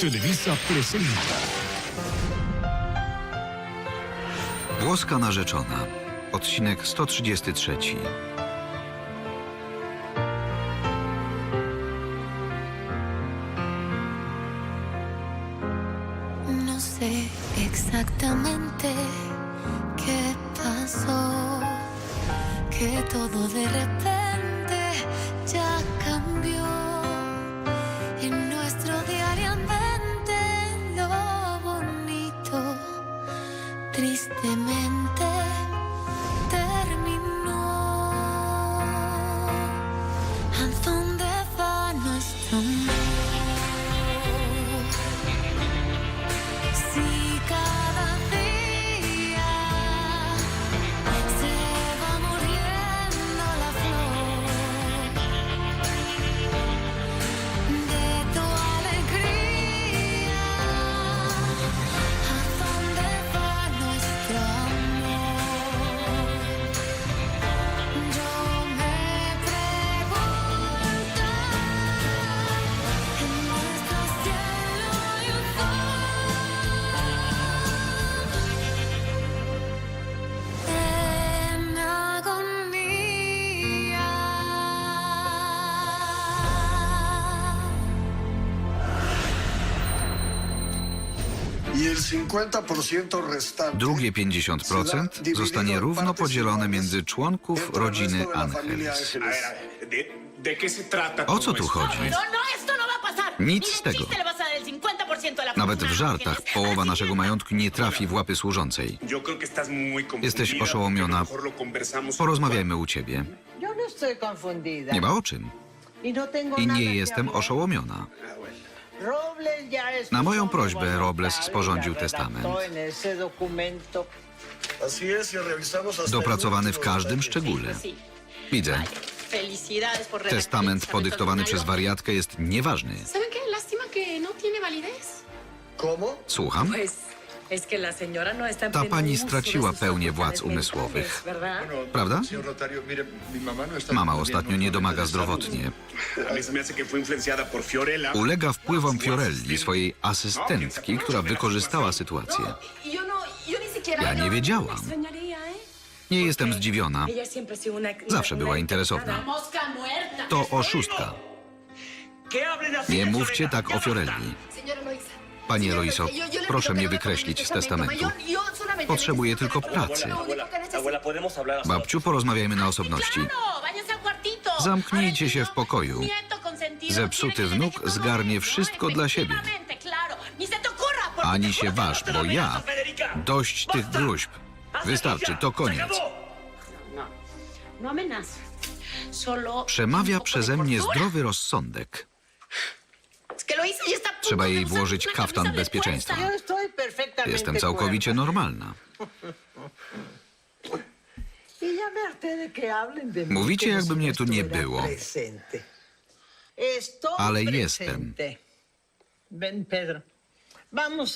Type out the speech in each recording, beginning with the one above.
Televisa presenta. Włoska narzeczona. Odcinek 133. No sé exactamente qué pasó, que todo de repente Drugie 50% zostanie równo podzielone między członków rodziny Angeles. A ver, a ver, ¿de, de qué se trata O co tu chodzi? No, no, no. Nic z tego. chiste le vas a dar el 50% de la Nawet w żartach połowa naszego majątku nie trafi w łapy służącej. Jesteś oszołomiona. Porozmawiajmy u ciebie. Nie ma o czym. Y I nie jestem oszołomiona. Na moją prośbę Robles sporządził testament. y Dopracowany w każdym szczególe. Widzę. Testament podyktowany przez wariatkę jest nieważny. No. Słucham? No Ta pani straciła pełnię władz umysłowych. Prawda? No Mama ostatnio nie domaga zdrowotnie. Ulega wpływom Fiorelli, swojej asystentki, która wykorzystała sytuację. Y no, siquiera. Ja nie wiedziałam. ¿eh? Nie jestem zdziwiona. Zawsze była interesowna. To oszustka. Nie mówcie tak o Fiorelli. Pani Eloiso, proszę mnie wykreślić z testamentu. Potrzebuję tylko pracy. Babciu, porozmawiajmy na osobności. Zamknijcie się w pokoju. Zepsuty wnuk zgarnie wszystko No, dla siebie. Ani się waż, no bo ja... Dość tych gruźb. Wystarczy, to koniec. No, no Przemawia przeze mnie zdrowy rozsądek. Es que lo hice y está a punto Trzeba jej włożyć kaftan bezpieczeństwa. Jestem całkowicie normalna. Mówicie, como jakby mnie tu nie było. Ale jestem.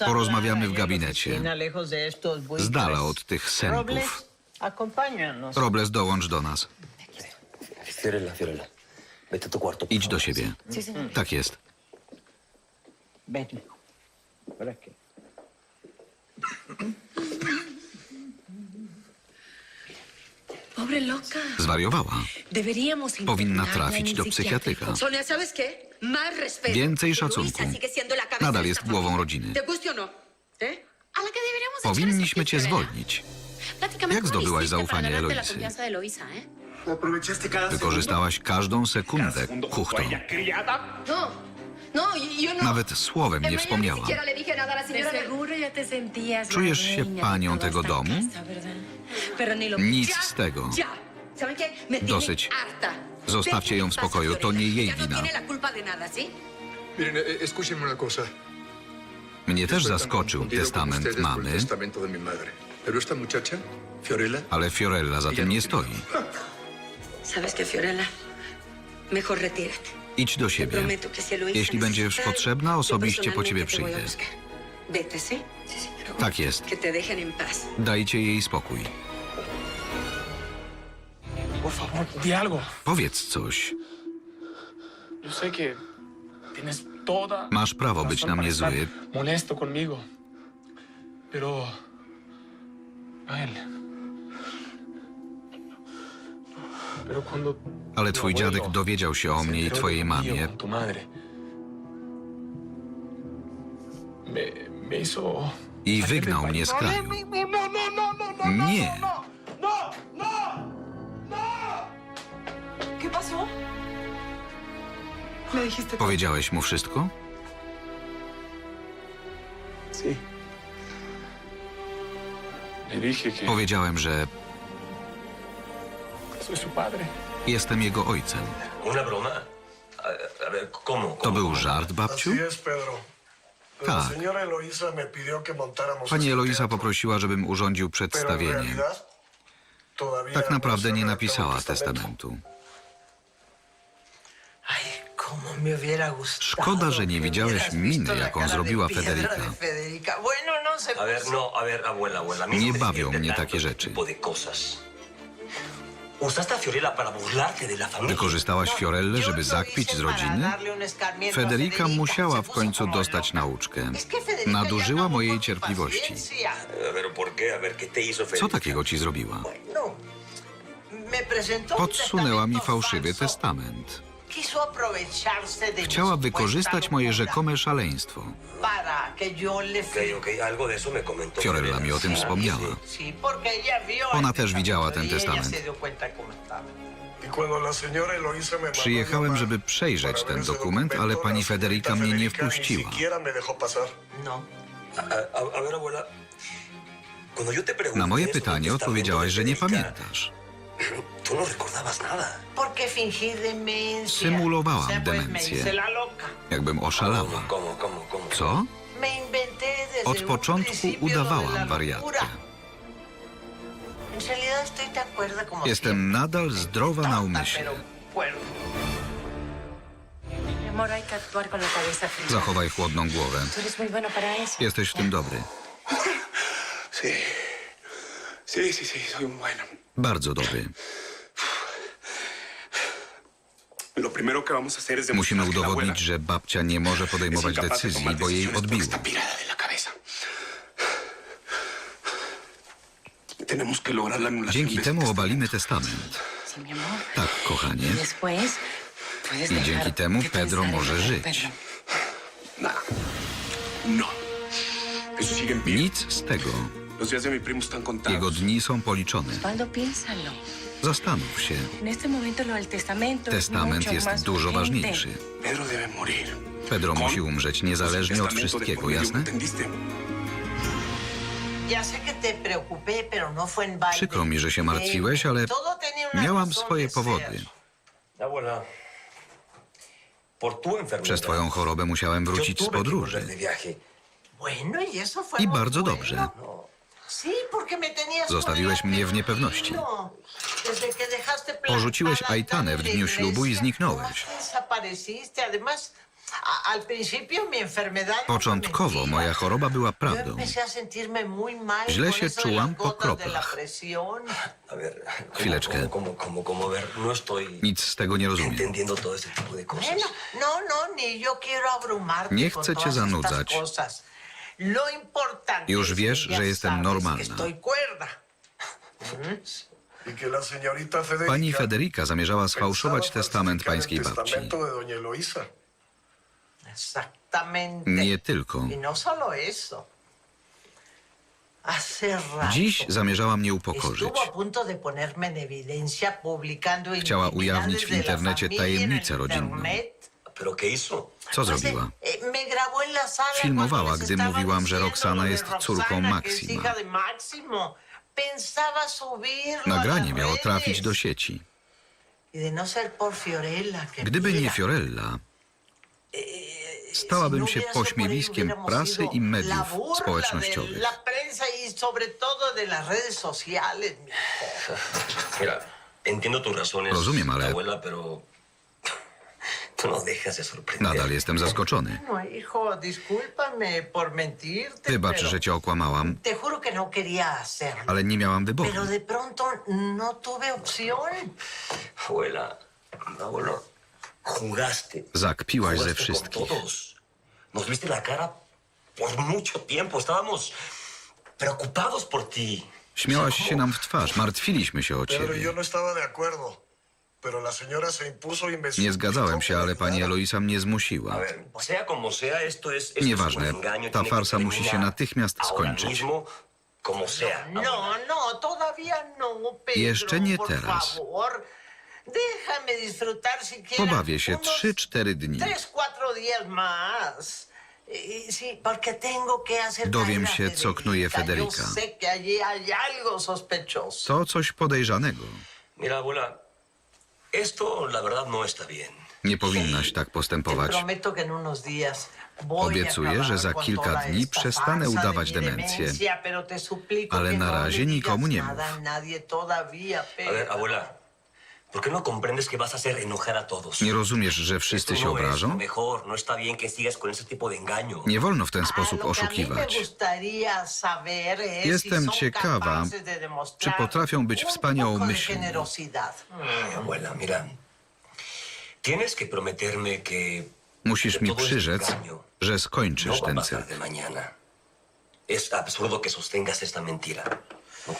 Porozmawiamy w gabinecie. Z dala od tych sępów. Robles, dołącz do nas. Idź do siebie. Tak jest. Pobre loca. Zwariowała. Powinna trafić do psychiatryka. Więcej szacunku. Nadal jest głową rodziny. ¿Te guste o no? ¿Eh? Powinniśmy cię zwolnić. Jak ¿cómo zdobyłaś zaufanie Eloisy? ¿eh? Wykorzystałaś każdą sekundę, segundo No, no, no. Nawet słowem nie wspomniała. le dije nada a la De señora. seguro ya te sentías. la Czujesz się panią toda tego domu? Nic z tego. Dosyć. Zostawcie ją w spokoju, to nie jej no wina. cosa. Mnie też zaskoczył testament mamy, ale Fiorella za tym nie stoi. Sabes que Fiorella, mejor retírate. Idź do siebie. Jeśli będziesz potrzebna, osobiście po ciebie przyjdę. Tak jest. Dajcie jej spokój. Powiedz coś. Masz prawo być na mnie zły, molesto conmigo. Pero Noel. Ale twój dziadek dowiedział się o mnie i twojej mamie. I wygnał mnie z kraju. Nie. Powiedziałeś mu wszystko? Powiedziałem, że. Jestem jego ojcem. ¿Una broma? A, a ver, ¿cómo? To był żart, babciu? Tak. Pani Eloisa poprosiła, żebym urządził przedstawienie. Tak no naprawdę se nie napisała testamentu. Szkoda, że nie widziałeś miny, jaką zrobiła Federica. no no, Nie no bawią mnie takie rzeczy. Usaste a Fiorella para burlarte de la familia. Wykorzystałaś Fiorellę, Yo żeby zakpić z rodziny? Federica musiała w końcu dostać nauczkę. Nadużyła mojej cierpliwości. paciencia. A ver, ¿por qué? A ver, ¿qué te hizo Co Federica? takiego ci zrobiła? Bueno, me presentó un Podsunęła mi testamento fałszywy falso. testament. Chciała wykorzystać moje rzekome szaleństwo. Fiorella mi o tym wspomniała. Ona też widziała ten y testament. Y mandó Przyjechałem, żeby przejrzeć ten dokument, ale pani Federica mnie nie wpuściła. No. Na moje pytanie odpowiedziałaś, że nie pamiętasz. Tú no recordabas nada. Porque fingí demencia. Symulowałam demencję. Jakbym oszalała. ¿Cómo, cómo, cómo? Co? Od początku udawałam wariatkę. Jestem nadal zdrowa na umyśle. Zachowaj chłodną głowę. Jesteś w tym dobry. Sí. Sí, sí, sí, soy un bueno. Bardzo dobry. Lo primero que vamos a hacer es Musimy udowodnić, że babcia nie może podejmować decyzji, bo jej odbiło. la anulación Dzięki temu obalimy testament. Tak, kochanie. Y I dzięki temu Pedro może żyć. No. Nic z tego. Jego dni są policzone. Zastanów się. Testament jest dużo ważniejszy. Pedro musi umrzeć niezależnie od wszystkiego, jasne? No. Przykro mi, że się martwiłeś, ale miałam swoje powody. Przez twoją chorobę musiałem wrócić z podróży. y I bardzo dobrze. Zostawiłeś mnie w niepewności. Porzuciłeś Aitanę w dniu ślubu i zniknąłeś. no Początkowo moja choroba była prawdą. Źle się czułam po kroplach. presión. A ver, ¿cómo, Chwileczkę. no Nic z tego nie rozumiem. no, Nie chcę cię zanudzać. Już es wiesz, że jestem normalna. Y Pani Federica zamierzała sfałszować testament pańskiej babci. Nie tylko. Y no Dziś zamierzała mnie upokorzyć. Chciała ujawnić w internecie tajemnicę rodzinną. Co zrobiła? eh, sala Filmowała, gdy mówiłam, że Roxana jest córką Roxana, que es Maksima. hija de Máximo. Pensaba subirlo a Nagranie miało trafić do sieci. Y no Gdyby nie Fiorella, si stałabym no się pośmiewiskiem prasy i mediów społecznościowych. Y Rozumiem, ale- abuela, pero tú no dejas de sorprender. Nadal jestem zaskoczony. No, hijo, discúlpame por mentirte. Wybacz, że cię okłamałam, no ale nie miałam wyboru. No jugaste. Zakpiłaś ze wszystkich. Nos viste la cara por mucho tiempo. Estábamos preocupados por ti. Śmiałaś się nam w twarz, martwiliśmy się o ciebie. Nie zgadzałem się, ale pani Eloisa. Mnie zmusiła. Nieważne, ta farsa musi się natychmiast skończyć. No, no, no. Jeszcze nie teraz. Pobawię się unos 3-4 dni. Y- hacer Dowiem się, co knuje Federica. To coś podejrzanego. Mira, abuela, esto la verdad no está bien. Nie powinnaś tak postępować. Obiecuję, że za kilka dni esta przestanę udawać demencję. Ale na no razie nikomu nie mów. Nie rozumiesz, że wszyscy się no obrażą? no. Nie wolno w ten sposób oszukiwać. Jestem ciekawa, czy potrafią być prometerme que Musisz mi przyrzec, że no skończysz ten cyrk.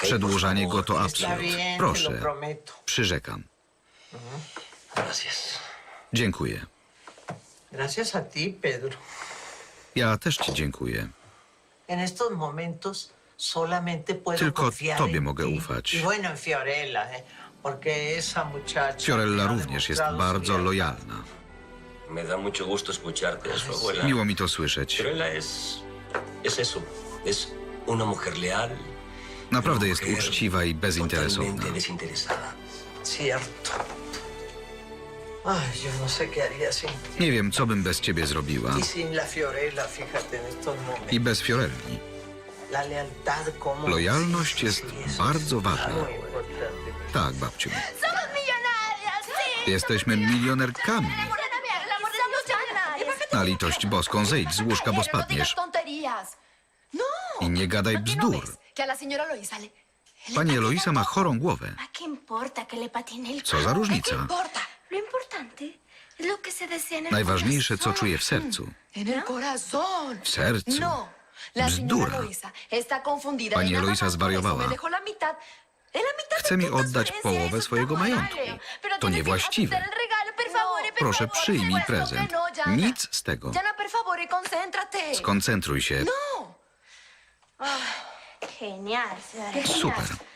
Przedłużanie go to absurd. Proszę, przyrzekam. Gracias. Dziękuję. Gracias a ti, Pedro. Ja też ci dziękuję. En estos momentos solamente puedo Tylko confiar tobie en mogę ti. ufać. Y bueno, en Fiorella, eh, porque esa muchacha... Fiorella ha również jest demostrado su bardzo lealtad. lojalna. Me da mucho gusto escucharte eso, abuela. Miło mi to słyszeć. Fiorella es. es eso. Es una mujer leal. Naprawdę una jest mujer uczciwa i bezinteresowna. Totalmente desinteresada. Cierto. Nie wiem, co bym bez ciebie zrobiła. Y. I bez Fiorelli. Lojalność jest bardzo ważna. Tak, babciu. Somos millonarias, sí. Jesteśmy milionerkami. Millonarias. Na litość boską, zejdź z łóżka, bo No digas spadniesz. tonterías. No. I nie gadaj ¿A qué no bzdur. ves que a la señora Loisa le... le Pani patina Eloisa ma todo? chorą głowę. ¿A qué importa que le patine el Co za różnica? ¿Qué importa? Najważniejsze, co czuję w sercu. En el corazón. W sercu. No. La Bzdura. está confundida. Pani Eloisa zwariowała. Chce mi oddać połowę swojego majątku. To niewłaściwe. per Proszę, przyjmij prezent. no. Nic z tego. Skoncentruj się. No. Super.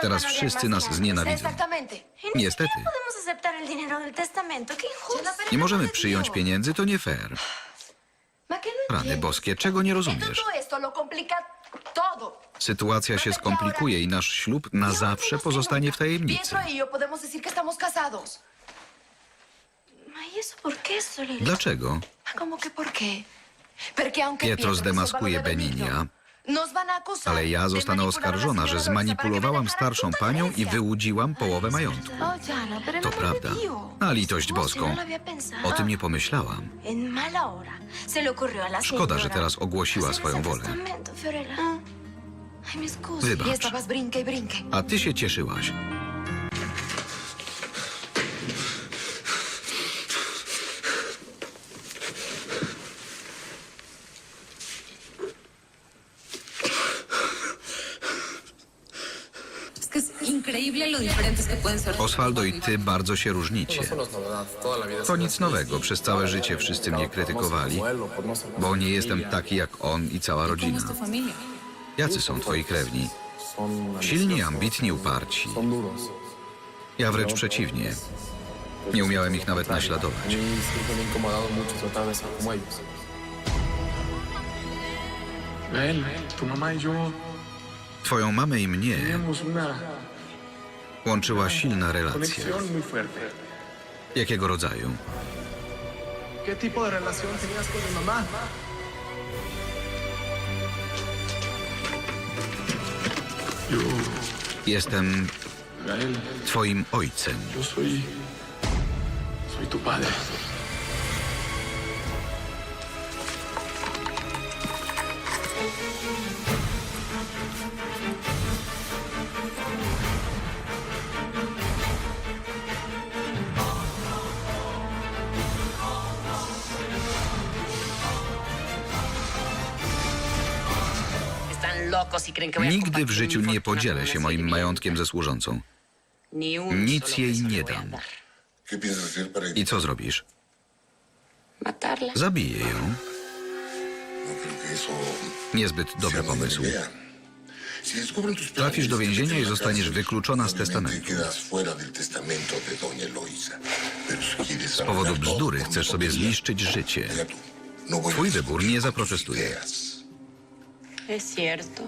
Teraz wszyscy nas znienawidzą. Niestety. Nie możemy przyjąć pieniędzy, to nie fair. No Rany boskie, czego nie rozumiesz? Sytuacja się skomplikuje i nasz ślub na zawsze pozostanie w tajemnicy. Y. Dlaczego? Ah, Pietro zdemaskuje Beninia, Acusar ale ja zostanę oskarżona, że zmanipulowałam starszą panią i wyłudziłam połowę majątku. To prawda. Na litość No, boską. no. O tym nie pomyślałam. Szkoda, że teraz ogłosiła swoją wolę. Y Wybacz. y brinque. A ty się cieszyłaś. Es que es increíble lo diferentes que pueden ser. Osvaldo i ty bardzo się różnicie. To nic nowego. Przez całe życie wszyscy mnie krytykowali, bo nie jestem taki jak on i cała ¿Cómo rodzina. Jacy są twoi krewni? Silni, ambitni, uparci. Ja wręcz przeciwnie. Nie umiałem ich nawet naśladować. Él, tu mamá y yo Twoją mamę i mnie łączyła silna relacja. Jakiego rodzaju? Jestem twoim ojcem. yo soy. Soy tu padre. Nigdy w życiu nie podzielę się moim majątkiem ze służącą. Nic jej nie dam. dar. ¿Qué piensas hacer para I co zrobisz? Zabiję ją. Niezbyt dobry pomysł. Trafisz do więzienia i zostaniesz wykluczona z testamentu. Z powodu bzdury chcesz sobie zniszczyć życie. Twój wybór nie zaprotestuje.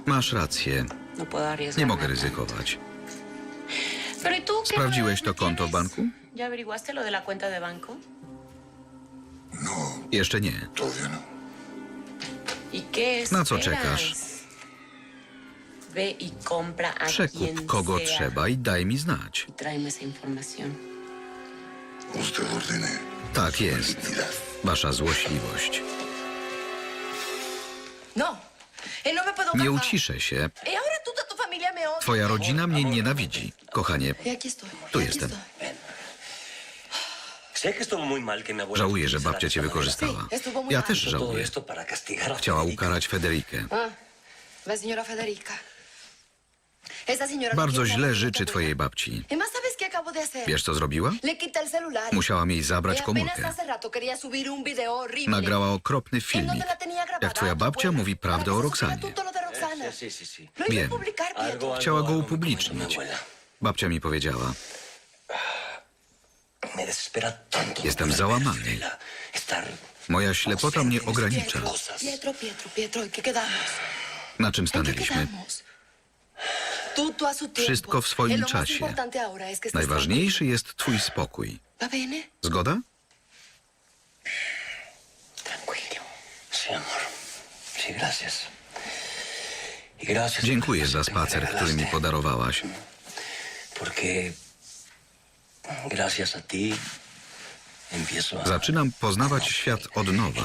Masz rację. No. Nie mogę ryzykować. ¿y Sprawdziłeś to konto w banku? No, Jeszcze nie. todavía no. ¿Y Na co czekasz? Y Przekup kogo trzeba i daj mi znać. Usted ordene. Tak jest. Dignidad. Wasza złośliwość. No, no Nie uciszę się. Twoja rodzina mnie nienawidzi. Kochanie. Tu jestem. żałuję, że babcia cię wykorzystała. Ja też żałuję. Chciała ukarać Federikę. Bardzo źle życzy twojej babci. Y. Wiesz, co zrobiła? Le quité el celular. Musiałam jej zabrać apenas komórkę. Nagrała okropny filmik. Jak twoja tu babcia mówi prawdę o Roxanie. Wiem. algo, Chciała go upublicznić. Babcia mi powiedziała. Jestem no załamany. Moja ślepota mnie ogranicza. Pietro, Pietro, Pietro, Pietro, ¿en qué quedamos? Na czym ¿En qué stanęliśmy? quedamos? Tú, tú a su tiempo. Wszystko w swoim más czasie. Najważniejszy jest twój spokój. tranquilo. ¿Va bene? Zgoda? Y Dziękuję za spacer, który mi podarowałaś. Zaczynam poznawać świat od nowa.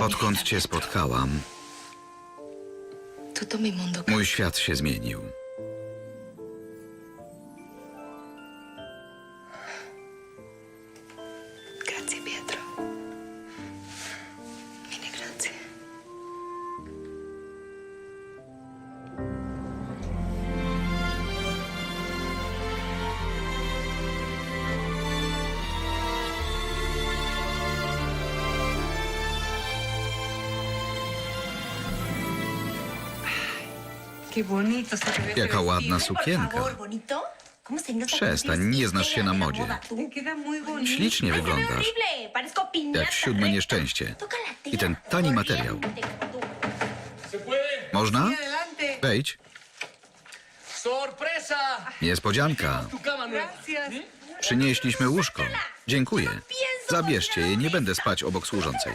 Odkąd cię spotkałam, mój świat się zmienił. Jaka ładna sukienka. Przestań, nie znasz się na modzie. Ślicznie wyglądasz. Jak siódme nieszczęście. I ten tani materiał. Można? Wejdź. Niespodzianka. Przynieśliśmy łóżko. Dziękuję. Zabierzcie je, nie będę spać obok służącej.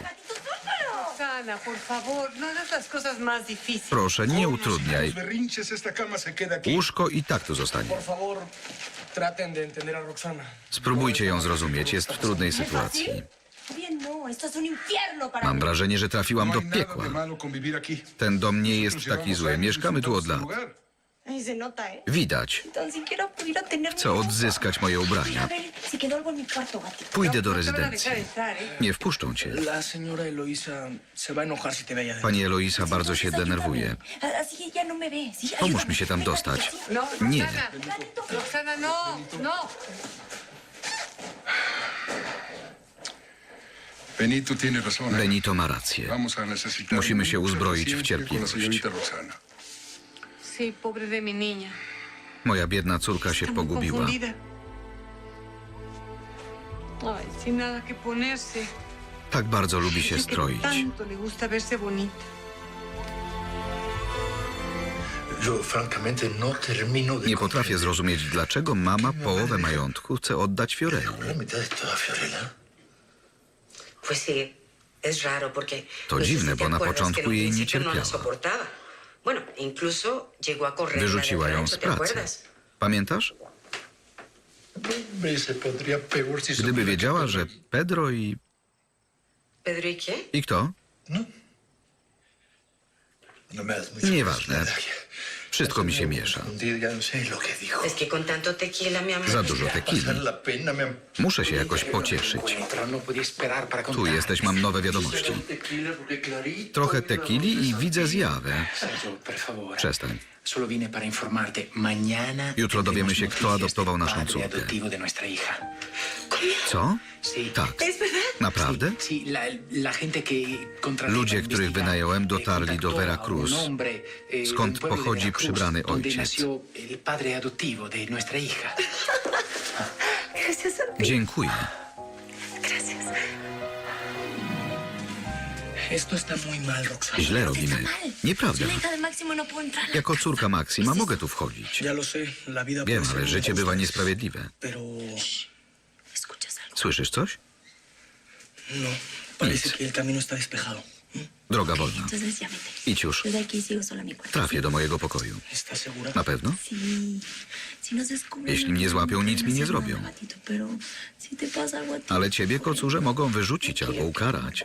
Proszę, nie utrudniaj. Aquí. Łóżko i tak tu zostanie. Spróbujcie ją zrozumieć, jest w trudnej sytuacji. No, Mam wrażenie, że trafiłam No do piekła. Ten dom nie jest taki zły. Mieszkamy tu od lat. ¿Eh? Widać. Chcę odzyskać moje ubrania. Pójdę do No van a rezydencji. ¿eh? Nie wpuszczą cię. Pani Eloisa bardzo się denerwuje. No Pomóż mi się tam dostać. No, Nie. Roxana. No, no. Benito ma rację. Musimy się uzbroić w cierpliwość. Moja biedna córka się pogubiła. Tak bardzo lubi się stroić. no Nie potrafię zrozumieć, dlaczego mama połowę majątku chce oddać Fiorelli. To dziwne, bo na początku jej nie no cierpiała. Soportaba. Bueno, incluso llegó a correr Wyrzuciła ją z ¿te pracy. acuerdas? Pamiętasz? Gdyby wiedziała, że Pedro i... ¿Pedro y? I kto? No mucho Nieważne. Wszystko mi się miesza. Za dużo am- Muszę się jakoś pocieszyć. No Tu jesteś, mam nowe wiadomości. Trochę tequili i widzę zjawę. Przestań. Jutro dowiemy się, kto adoptował naszą córkę. Co? Tak. Naprawdę? Ludzie, których wynająłem, eh, dotarli do contactó a Veracruz, un hombre, eh, skąd pochodzi przybrany ojciec. nació Esto está muy mal, Roxana. Źle robimy. Nieprawda. No Jako córka Maksima mogę tu wchodzić. Ya lo sé, la vida Wiem, puede ser ale życie bywa injusta, niesprawiedliwe. Słyszysz coś? no, parece Nic. que el camino está despejado. Droga wolna. Idź już. Trafię do mojego pokoju. ¿Estás segura? Na pewno? Descubren, Jeśli mnie złapią, nic mi nie zrobią. Ale ciebie, kocurze, mogą wyrzucić albo ukarać.